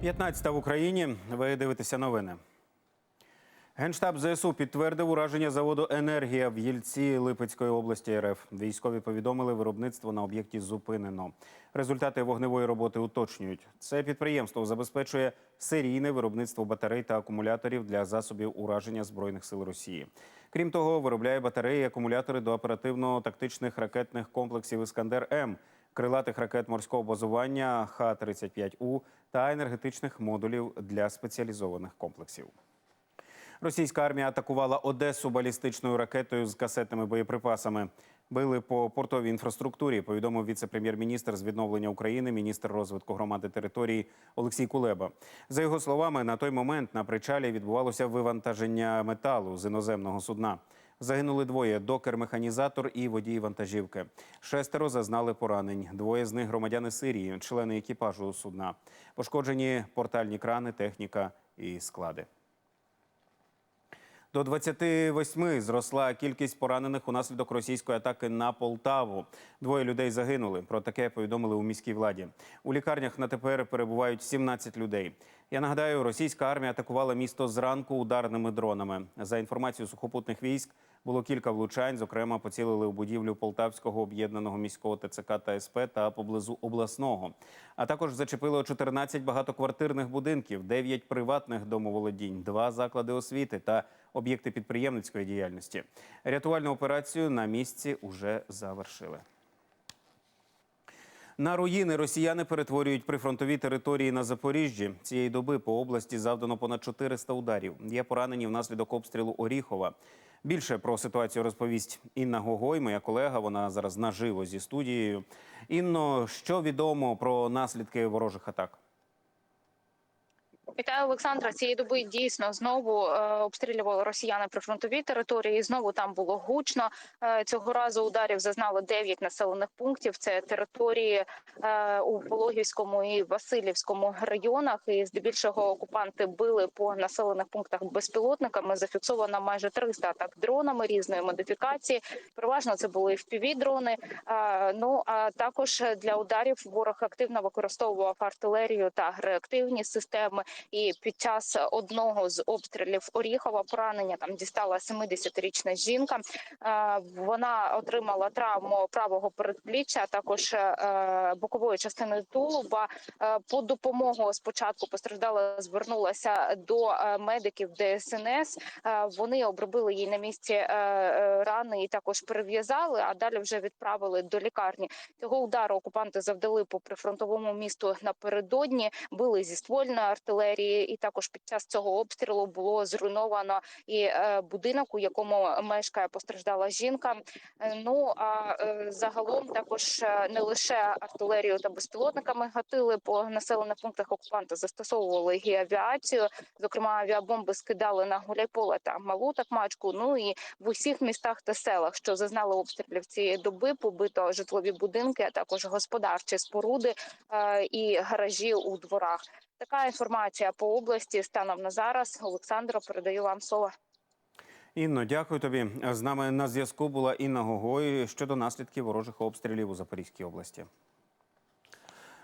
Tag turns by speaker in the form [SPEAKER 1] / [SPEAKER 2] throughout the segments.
[SPEAKER 1] 15 в Україні. Ви дивитеся новини. Генштаб ЗСУ підтвердив ураження заводу Енергія в Єльці Липецької області РФ. Військові повідомили, виробництво на об'єкті зупинено. Результати вогневої роботи уточнюють. Це підприємство забезпечує серійне виробництво батарей та акумуляторів для засобів ураження збройних сил Росії. Крім того, виробляє батареї і акумулятори до оперативно-тактичних ракетних комплексів Іскандер М, крилатих ракет морського базування Х-35У та енергетичних модулів для спеціалізованих комплексів. Російська армія атакувала Одесу балістичною ракетою з касетними боєприпасами. Били по портовій інфраструктурі. Повідомив віце-прем'єр-міністр з відновлення України, міністр розвитку громади території Олексій Кулеба. За його словами, на той момент на причалі відбувалося вивантаження металу з іноземного судна. Загинули двоє докер-механізатор і водій вантажівки. Шестеро зазнали поранень. Двоє з них громадяни Сирії, члени екіпажу судна. Пошкоджені портальні крани, техніка і склади. До 28 зросла кількість поранених унаслідок російської атаки на Полтаву. Двоє людей загинули. Про таке повідомили у міській владі. У лікарнях на тепер перебувають 17 людей. Я нагадаю, російська армія атакувала місто зранку ударними дронами. За інформацією сухопутних військ, було кілька влучань. Зокрема, поцілили у будівлю Полтавського об'єднаного міського ТЦК та СП та поблизу обласного. А також зачепило 14 багатоквартирних будинків, 9 приватних домоволодінь, 2 заклади освіти та об'єкти підприємницької діяльності. Рятувальну операцію на місці уже завершили. На руїни росіяни перетворюють прифронтові території на Запоріжжі. Цієї доби по області завдано понад 400 ударів. Є поранені внаслідок обстрілу Оріхова. Більше про ситуацію розповість Інна Гогой, моя колега. Вона зараз наживо зі студією. Інно, що відомо про наслідки ворожих атак?
[SPEAKER 2] Вітаю, Олександра. Цієї доби дійсно знову е, обстрілювали росіяни прифронтові території. Знову там було гучно. Е, цього разу ударів зазнали 9 населених пунктів. Це території е, у Пологівському і Васильівському районах. І здебільшого окупанти били по населених пунктах безпілотниками. Зафіксовано майже 300 атак дронами різної модифікації. Переважно це були fpv дрони. Ну а також для ударів ворог активно використовував артилерію та реактивні системи. І під час одного з обстрілів Оріхова поранення там дістала 70-річна жінка. Е, Вона отримала травму правого передпліччя, також е, бокової частини тулуба. Е, По допомогу спочатку постраждала, звернулася до медиків ДСНС. Вони обробили їй на місці рани і також перев'язали. А далі вже відправили до лікарні. Цього удару окупанти завдали по прифронтовому місту напередодні. Били зі ствольної артилерії, і також під час цього обстрілу було зруйновано і е, будинок, у якому мешкає постраждала жінка. Е, Ну а е, загалом також не лише артилерію та безпілотниками гатили по населених пунктах. Окупанти застосовували і авіацію. Зокрема, авіабомби скидали на Гуляйполе та Малу Такмачку. Ну і в усіх містах та селах, що зазнали обстрілів цієї доби, побито житлові будинки, а також господарчі споруди і гаражі у дворах. Така інформація по області станом на зараз. Олександро, передаю вам слово.
[SPEAKER 1] Інно, дякую тобі. З нами на зв'язку була Інна Гогой щодо наслідків ворожих обстрілів у Запорізькій області.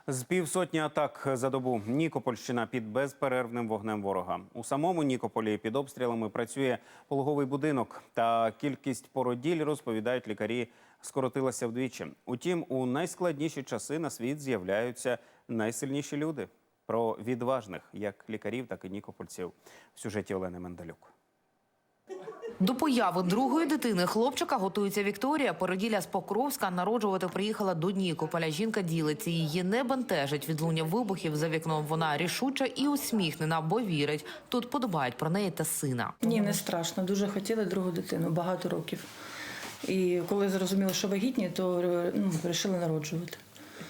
[SPEAKER 1] З півсотні атак за добу Нікопольщина під безперервним вогнем ворога. У самому Нікополі під обстрілами працює пологовий будинок. Та кількість породіль, розповідають лікарі, скоротилася вдвічі. Утім, у найскладніші часи на світ з'являються найсильніші люди. Про відважних як лікарів, так і нікопольців в сюжеті Олени Мендалюк.
[SPEAKER 3] До появи другої дитини хлопчика готується Вікторія. Породілля з Покровська народжувати приїхала до Нікополя. Жінка ділиться. Її не бентежить відлуння вибухів за вікном. Вона рішуча і усміхнена, бо вірить. Тут подобають про неї та сина.
[SPEAKER 4] Ні, не страшно. Дуже хотіли другу дитину багато років. І коли зрозуміли, що вагітні, то ну, вирішили народжувати.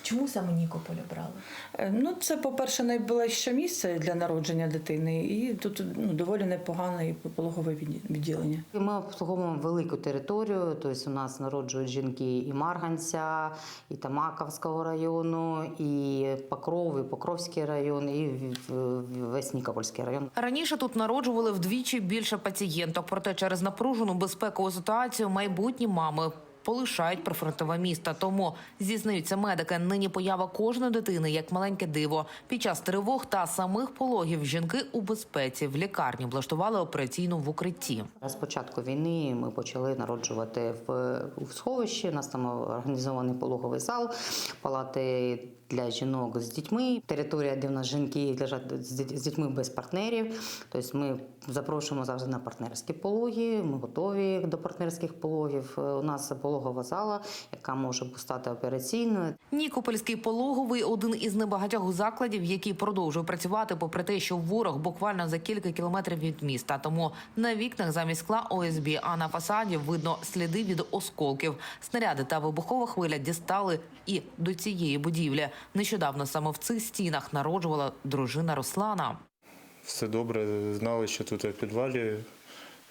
[SPEAKER 3] Чому саме Нікополь обрали?
[SPEAKER 4] Е, Ну, це, по-перше, найближче місце для народження дитини, і тут ну, доволі непогане і пологове відділення.
[SPEAKER 5] Ми обслуговуємо велику територію, тобто у нас народжують жінки і Марганця, і Тамаковського району, і Покров, і Покровський район, і весь Нікопольський район.
[SPEAKER 3] Раніше тут народжували вдвічі більше пацієнток. Проте через напружену безпекову ситуацію майбутні мами полишають прифронтове міста. Тому зізнаються медики. Нині поява кожної дитини як маленьке диво. Під час тривог та самих пологів жінки у безпеці в лікарні облаштували операційну в укритті.
[SPEAKER 5] З початку війни ми почали народжувати в, в сховищі. У нас там організований пологовий зал, палати для жінок з дітьми. Територія, де в нас жінки лежать з дітьми без партнерів. Тобто ми запрошуємо завжди на партнерські пологи. Ми готові до партнерських пологів. Е, У нас пологова зала, яка може стати операційною.
[SPEAKER 3] Нікопольський пологовий один із небагатьох закладів, який продовжує працювати, попри те, що ворог буквально за кілька кілометрів від міста. Тому на вікнах замість скла ОСБ, а на фасаді видно сліди від осколків. Снаряди та вибухова хвиля дістали і до цієї будівлі. Нещодавно саме в цих стінах народжувала дружина Руслана.
[SPEAKER 6] Все добре, знали, що тут в підвалі,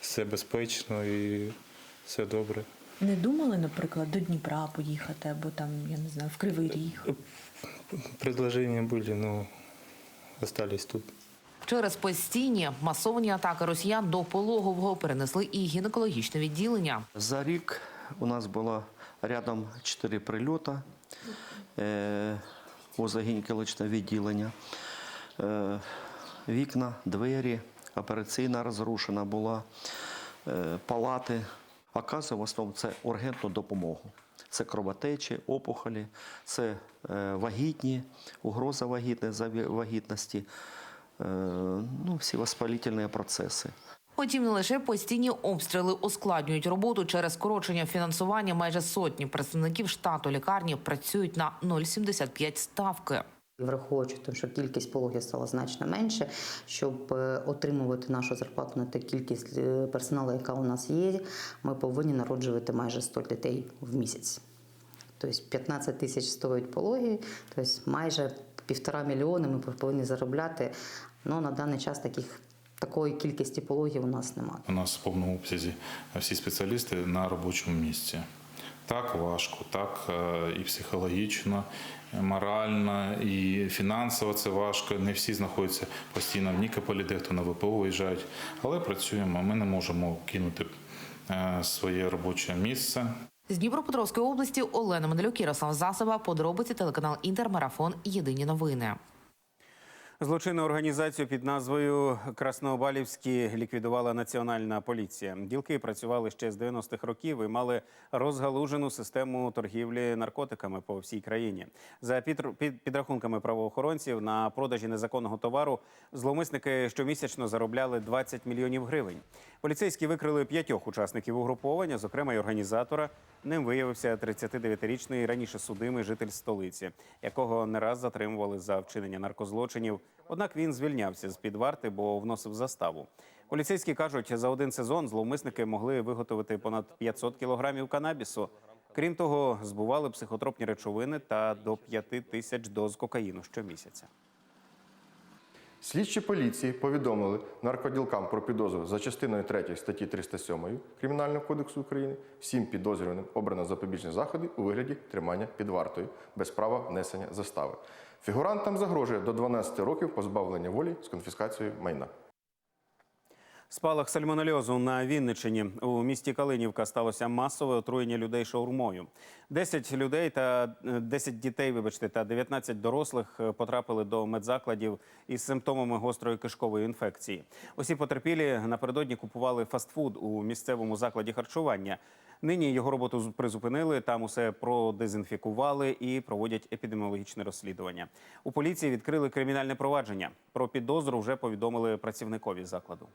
[SPEAKER 6] все безпечно і все добре.
[SPEAKER 7] Не думали, наприклад, до Дніпра поїхати або там, я не знаю, в Кривий Ріг.
[SPEAKER 6] Предложення були, ну остались тут.
[SPEAKER 3] Через постійні масовані атаки росіян до пологового перенесли і гінекологічне відділення.
[SPEAKER 8] За рік у нас було рядом 4 прильоти е, возле гінекологічного відділення. Е, вікна, двері, операційна розрушена була, е, палати. Оказує в основному це ургентну допомогу. Це кровотечі, опухолі, це е, вагітні, угроза вагітності, е, ну, всі воспалительні процеси.
[SPEAKER 3] Утім, не лише постійні обстріли ускладнюють роботу через скорочення фінансування. Майже сотні представників штату лікарні працюють на 0,75 ставки.
[SPEAKER 5] Враховуючи те, що кількість пологів стала значно менше, щоб е, отримувати нашу зарплату на ту кількість е, персоналу, яка у нас є, ми повинні народжувати майже 100 дітей в місяць. Тобто 15 тисяч стоїть пологи, тобто майже півтора мільйони ми повинні заробляти. Ну на даний час таких такої кількості пологів у нас немає.
[SPEAKER 9] У нас в повному обсязі всі спеціалісти на робочому місці. Так важко, так е, і психологічно, і морально, і фінансово це важко. Не всі знаходяться постійно в Нікополі, дехто на ВПО виїжджають, але працюємо. Ми не можемо кинути е, своє робоче місце.
[SPEAKER 3] З Дніпропетровської області Олена Медалюк, Ярослав Засоба, подробиці телеканал Інтермарафон. Єдині новини.
[SPEAKER 1] Злочинну організацію під назвою Краснообалівські ліквідувала національна поліція. Ділки працювали ще з 90-х років і мали розгалужену систему торгівлі наркотиками по всій країні. За підр- підрахунками правоохоронців на продажі незаконного товару зловмисники щомісячно заробляли 20 мільйонів гривень. Поліцейські викрили п'ятьох учасників угруповання, зокрема й організатора. Ним виявився 39-річний раніше судимий житель столиці, якого не раз затримували за вчинення наркозлочинів. Однак він звільнявся з під варти, бо вносив заставу. Поліцейські кажуть, за один сезон зловмисники могли виготовити понад 500 кілограмів канабісу. Крім того, збували психотропні речовини та до 5 тисяч доз кокаїну щомісяця.
[SPEAKER 10] Слідчі поліції повідомили наркоділкам про підозру за частиною 3 статті 307 Кримінального кодексу України. Всім підозрюваним обрано запобіжні заходи у вигляді тримання під вартою без права внесення застави. Фігурантам загрожує до 12 років позбавлення волі з конфіскацією майна.
[SPEAKER 1] Спалах сальмонельозу на Вінниччині у місті Калинівка сталося масове отруєння людей шаурмою. 10 людей та е, 10 дітей, вибачте, та 19 дорослих е, потрапили до медзакладів із симптомами гострої кишкової інфекції. Усі потерпілі напередодні купували фастфуд у місцевому закладі харчування. Нині його роботу призупинили, там усе продезінфікували і проводять епідеміологічне розслідування. У поліції відкрили кримінальне провадження. Про підозру вже повідомили працівникові закладу.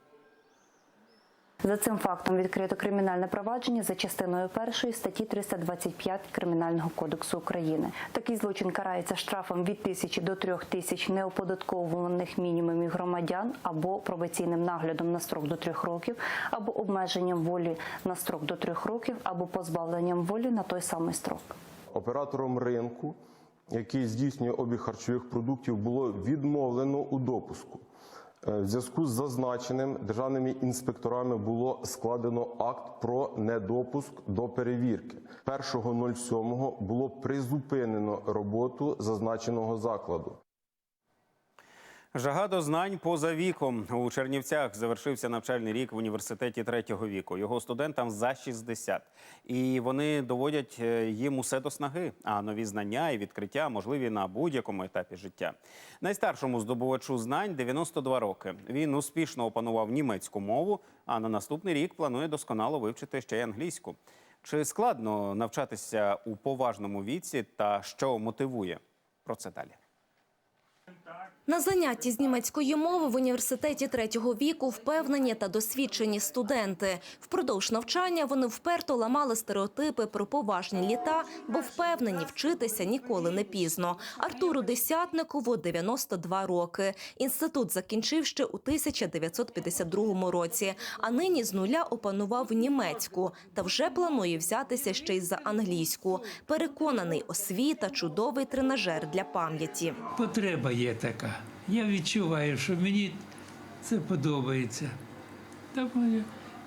[SPEAKER 11] За цим фактом відкрито кримінальне провадження за частиною першої статті 325 Кримінального кодексу України. Такий злочин карається штрафом від тисячі до трьох тисяч неоподатковуваних мінімумів громадян або пробаційним наглядом на строк до трьох років, або обмеженням волі на строк до трьох років, або позбавленням волі на той самий строк.
[SPEAKER 12] Оператором ринку, який здійснює обіг харчових продуктів, було відмовлено у допуску. Е, В зв'язку з зазначеним державними інспекторами було складено акт про недопуск до перевірки. 1.07 було призупинено роботу зазначеного закладу.
[SPEAKER 1] Жага до знань поза віком. У Чернівцях завершився навчальний рік в університеті третього віку. Його студентам за 60. І вони доводять е, їм усе до снаги. А нові знання і відкриття можливі на будь-якому етапі життя. Найстаршому здобувачу знань 92 роки. Він успішно опанував німецьку мову, а на наступний рік планує досконало вивчити ще й англійську. Чи складно навчатися у поважному віці та що мотивує? Про це далі.
[SPEAKER 2] На занятті з німецької мови в університеті третього віку впевнені та досвідчені студенти. Впродовж навчання вони вперто ламали стереотипи про поважні літа, бо впевнені вчитися ніколи не пізно. Артуру Десятникову 92 роки. Інститут закінчив ще у 1952 році, а нині з нуля опанував німецьку та вже планує взятися ще й за англійську. Переконаний, освіта – чудовий тренажер для пам'яті.
[SPEAKER 13] Потреба є така. Я відчуваю, що мені це подобається.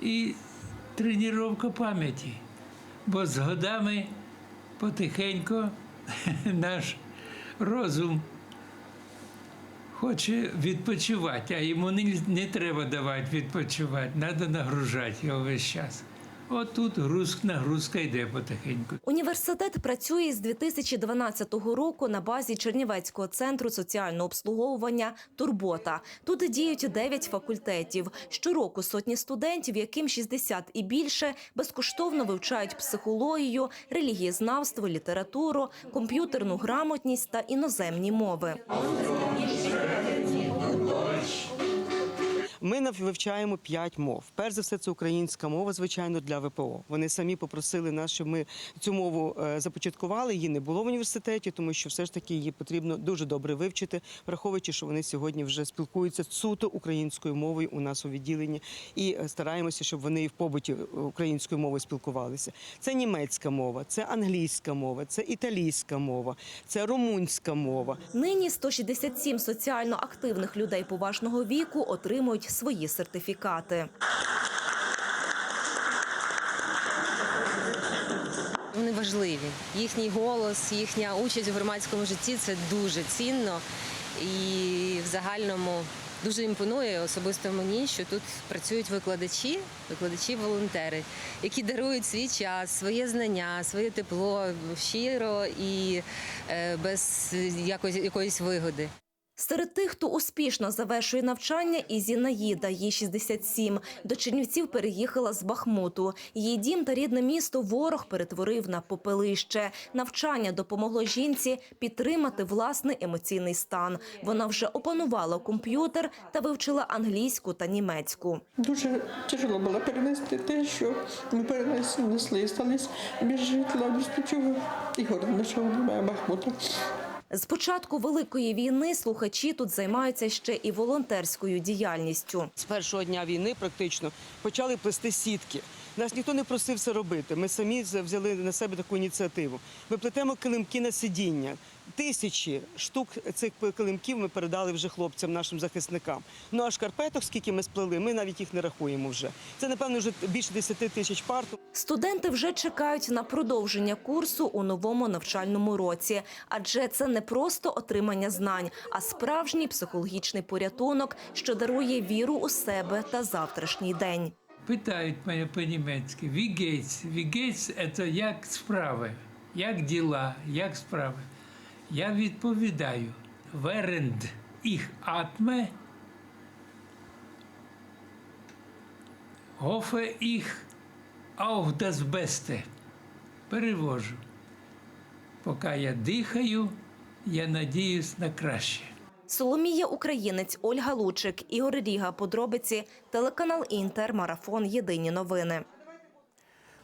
[SPEAKER 13] І тренування пам'яті. Бо з годами потихеньку наш розум хоче відпочивати, а йому не, треба давати відпочивати, треба нагружати його весь час. От тут груз, нагрузка йде потихеньку.
[SPEAKER 2] Університет працює з 2012 року на базі Чернівецького центру соціального обслуговування Турбота. Тут діють 9 факультетів. Щороку сотні студентів, яким 60 і більше, безкоштовно вивчають психологію, релігієзнавство, літературу, комп'ютерну грамотність та іноземні мови.
[SPEAKER 14] Ми вивчаємо п'ять мов. Перш за все, це українська мова, звичайно, для ВПО. Вони самі попросили нас, щоб ми цю мову е, започаткували. Її не було в університеті, тому що все ж таки її потрібно дуже добре вивчити, враховуючи, що вони сьогодні вже спілкуються суто українською мовою у нас у відділенні, і е, стараємося, щоб вони і в побуті українською мовою спілкувалися. Це німецька мова, це англійська мова, це італійська мова, це румунська мова.
[SPEAKER 2] Нині 167 соціально активних людей поважного віку отримують свої сертифікати.
[SPEAKER 15] Вони важливі. Їхній голос, їхня участь у громадському житті це дуже цінно і в загальному дуже імпонує особисто мені, що тут працюють викладачі, викладачі-волонтери, які дарують свій час, своє знання, своє тепло щиро і е, без якоїсь, якоїсь вигоди.
[SPEAKER 2] Серед тих, хто успішно завершує навчання, і Зінаїда, їй 67. До Чернівців переїхала з Бахмуту. Її дім та рідне місто ворог перетворив на попелище. Навчання допомогло жінці підтримати власний емоційний стан. Вона вже опанувала комп'ютер та вивчила англійську та німецьку.
[SPEAKER 16] Дуже тяжело було перенести те, що ми перенесли, стались без житла, без нічого. І город нашого немає Бахмута.
[SPEAKER 2] З початку великої війни слухачі тут займаються ще і волонтерською діяльністю.
[SPEAKER 14] З першого дня війни практично почали плести сітки. Нас ніхто не просив це робити. Ми самі взяли на себе таку ініціативу. Ми плетемо килимки на сидіння. Тисячі штук цих килимків ми передали вже хлопцям, нашим захисникам. Ну а шкарпеток, скільки ми сплели, ми навіть їх не рахуємо вже. Це напевно вже більше 10 тисяч пар.
[SPEAKER 2] Студенти вже чекають на продовження курсу у новому навчальному році, адже це не просто отримання знань, а справжній психологічний порятунок, що дарує віру у себе та завтрашній день.
[SPEAKER 13] Питають мене по-німецьки, «Wie geht's?» «Wie – це як справи, як діла, як справи. Я відповідаю, während ich atme, hoffe ich auf. Перевожу. Поки я дихаю, я надіюсь на краще.
[SPEAKER 2] Соломія Українець, Ольга Лучик, Ігор Ріга. Подробиці телеканал Інтер. Марафон. Єдині новини.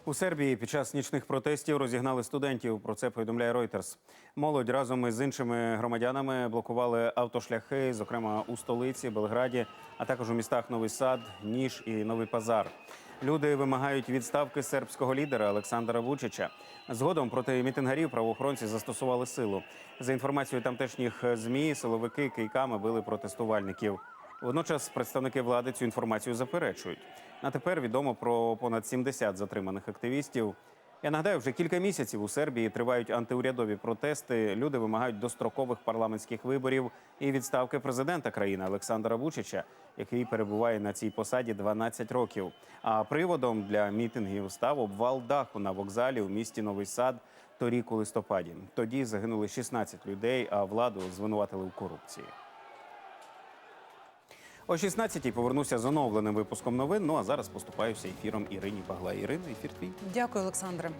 [SPEAKER 1] У Сербії під час нічних протестів розігнали студентів. Про це повідомляє Reuters. Молодь разом із іншими громадянами блокували автошляхи, зокрема у столиці, Белграді, а також у містах Новий Сад, Ніж і Новий Пазар. Люди вимагають відставки сербського лідера Олександра Вучича. Згодом проти мітингарів правоохоронці застосували силу. За інформацією тамтешніх змі, силовики кийками били протестувальників. Водночас представники влади цю інформацію заперечують. На тепер відомо про понад 70 затриманих активістів. Я нагадаю, вже кілька місяців у Сербії тривають антиурядові протести. Люди вимагають дострокових парламентських виборів і відставки президента країни Олександра Вучича, який перебуває на цій посаді 12 років. А приводом для мітингів став обвал даху на вокзалі у місті Новий Сад торік у листопаді. Тоді загинули 16 людей, а владу звинуватили в корупції. О 16-й повернуся з оновленим випуском новин. Ну а зараз поступаюся ефіром Ірині Багла. Ірина, ефір твій.
[SPEAKER 2] Дякую, Олександре.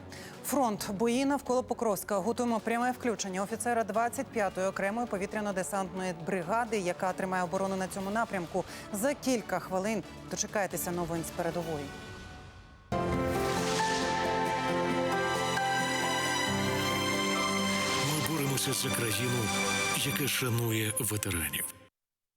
[SPEAKER 2] Фронт бої навколо Покровська. Готуємо пряме включення офіцера 25-ї окремої повітряно-десантної бригади, яка тримає оборону на цьому напрямку. За кілька хвилин дочекайтеся новин з передової.
[SPEAKER 17] Ми боремося за країну, яка шанує ветеранів.